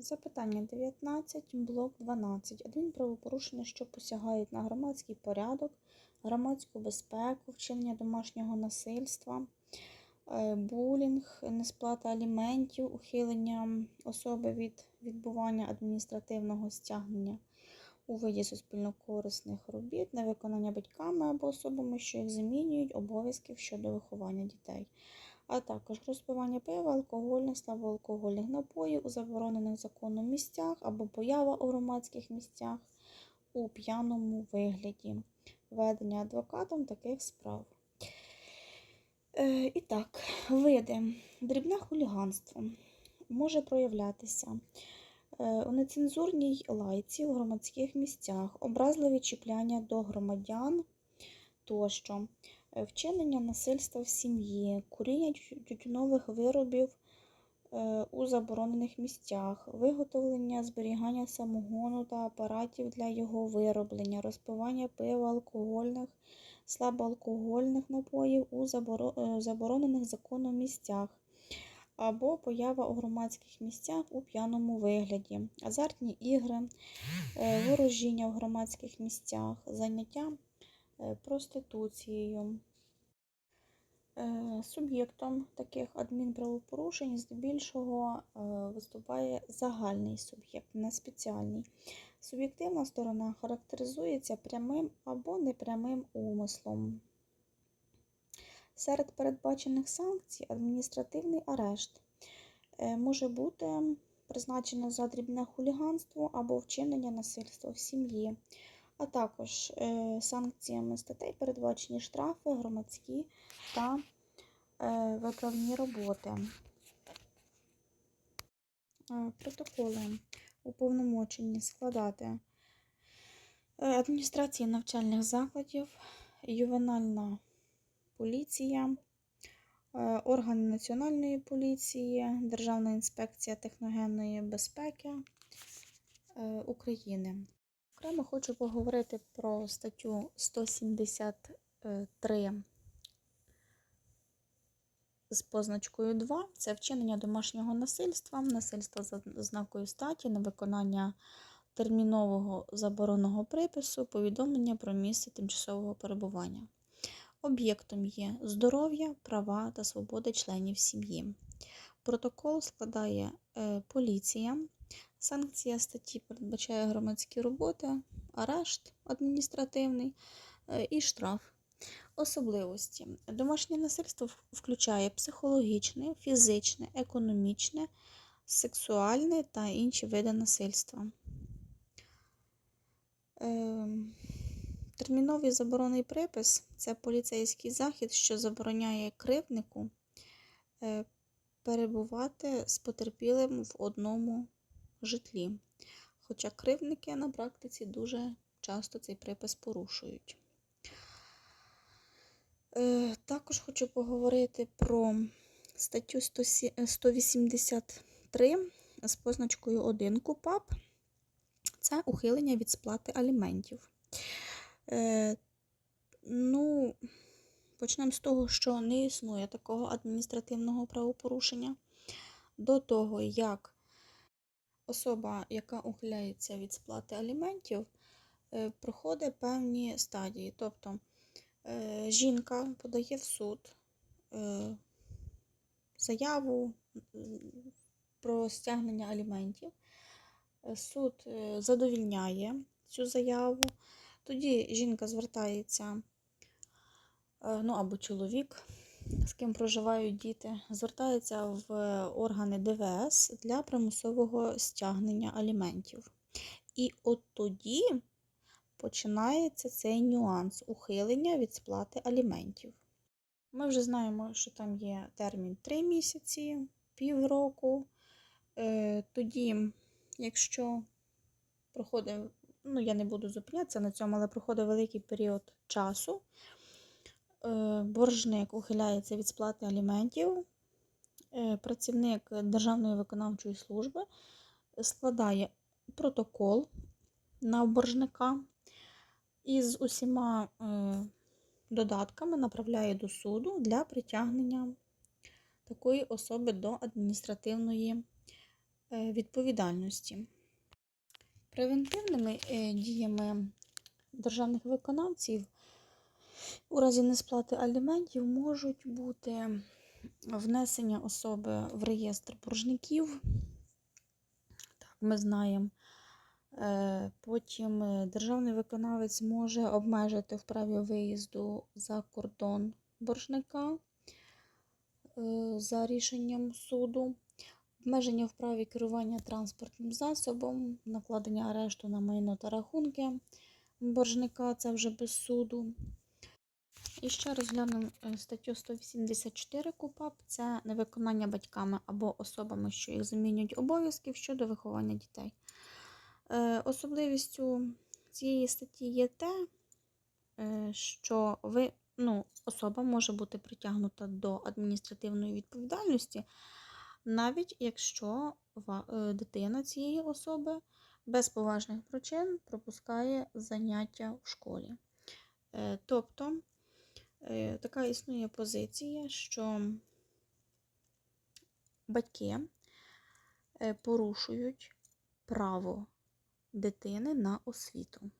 Запитання 19, блок 12. Адмінправопорушення, що посягають на громадський порядок, громадську безпеку, вчинення домашнього насильства, е, булінг, несплата аліментів, ухилення особи від відбування адміністративного стягнення у виді суспільно-корисних робіт, невиконання батьками або особами, що їх замінюють, обов'язків щодо виховання дітей а також розпивання пива, алкогольних, слабоалкогольних напоїв у заборонених законом місцях або поява у громадських місцях у п'яному вигляді, ведення адвокатом таких справ. Е, І так, види. Дрібне хуліганство може проявлятися е, у нецензурній лайці у громадських місцях, образливі чіпляння до громадян тощо. Е, вчинення насильства в сім'ї, куріння тютюнових виробів е, у заборонених місцях, виготовлення зберігання самогону та апаратів для його вироблення, розпивання пива, алкогольних, слабоалкогольних напоїв у е, заборонених законом місцях. Або поява у громадських місцях у п'яному вигляді, азартні ігри, ворожіння в громадських місцях, заняття проституцією. Е, суб'єктом таких адмінправопорушень здебільшого е, виступає загальний суб'єкт, не спеціальний. Суб'єктивна сторона характеризується прямим або непрямим умислом. Серед передбачених санкцій адміністративний арешт е, може бути призначено за дрібне хуліганство або вчинення насильства в сім'ї, а також санкціями статей передбачені штрафи, громадські та е, виправні роботи. Е, протоколи уповномочені складати е, адміністрації навчальних закладів, ювенальна поліція, органи Національної поліції, Державна інспекція техногенної безпеки України. Окремо хочу поговорити про статтю 173 з позначкою 2 це вчинення домашнього насильства, насильство за ознакою статі, невиконання термінового заборонного припису, повідомлення про місце тимчасового перебування. Об'єктом є здоров'я, права та свободи членів сім'ї. Протокол складає е, поліція. Санкція статті передбачає громадські роботи, арешт адміністративний е, і штраф. Особливості. Домашнє насильство включає психологічне, фізичне, економічне, сексуальне та інші види насильства. Ем, терміновий заборонний припис це поліцейський захід, що забороняє кривднику е, перебувати з потерпілим в одному житлі. Хоча кривдники на практиці дуже часто цей припис порушують. Е, також хочу поговорити про статтю 183 з позначкою 1 КУПАП. Це ухилення від сплати аліментів. Е, ну, Почнемо з того, що не існує такого адміністративного правопорушення. До того, як особа, яка ухиляється від сплати аліментів, е, проходить певні стадії. Тобто Е, жінка подає в суд е, заяву про стягнення аліментів. Суд задовільняє цю заяву. Тоді жінка звертається, ну або чоловік, з ким проживають діти, звертається в органи ДВС для примусового стягнення аліментів. І от тоді починається цей нюанс ухилення від сплати аліментів. Ми вже знаємо, що там є термін 3 місяці, півроку. Е, тоді, якщо проходить, ну я не буду зупинятися на цьому, але проходить великий період часу, боржник ухиляється від сплати аліментів, е, працівник Державної виконавчої служби складає протокол на боржника і з усіма е, додатками направляє до суду для притягнення такої особи до адміністративної е, відповідальності. Превентивними е, діями державних виконавців у разі несплати аліментів можуть бути внесення особи в реєстр боржників. Так, ми знаємо. Е, Потім е, державний виконавець може обмежити в праві виїзду за кордон боржника е, за рішенням суду, обмеження в праві керування транспортним засобом, накладення арешту на майно та рахунки боржника, це вже без суду. І ще розглянемо е, статтю 184 КУПАП це невиконання батьками або особами, що їх замінюють обов'язків щодо виховання дітей. Е, Особливістю цієї статті є те, е, що ви, ну, особа може бути притягнута до адміністративної відповідальності, навіть якщо дитина цієї особи без поважних причин пропускає заняття в школі. Тобто така існує позиція, що батьки е, порушують право дитини на освіту.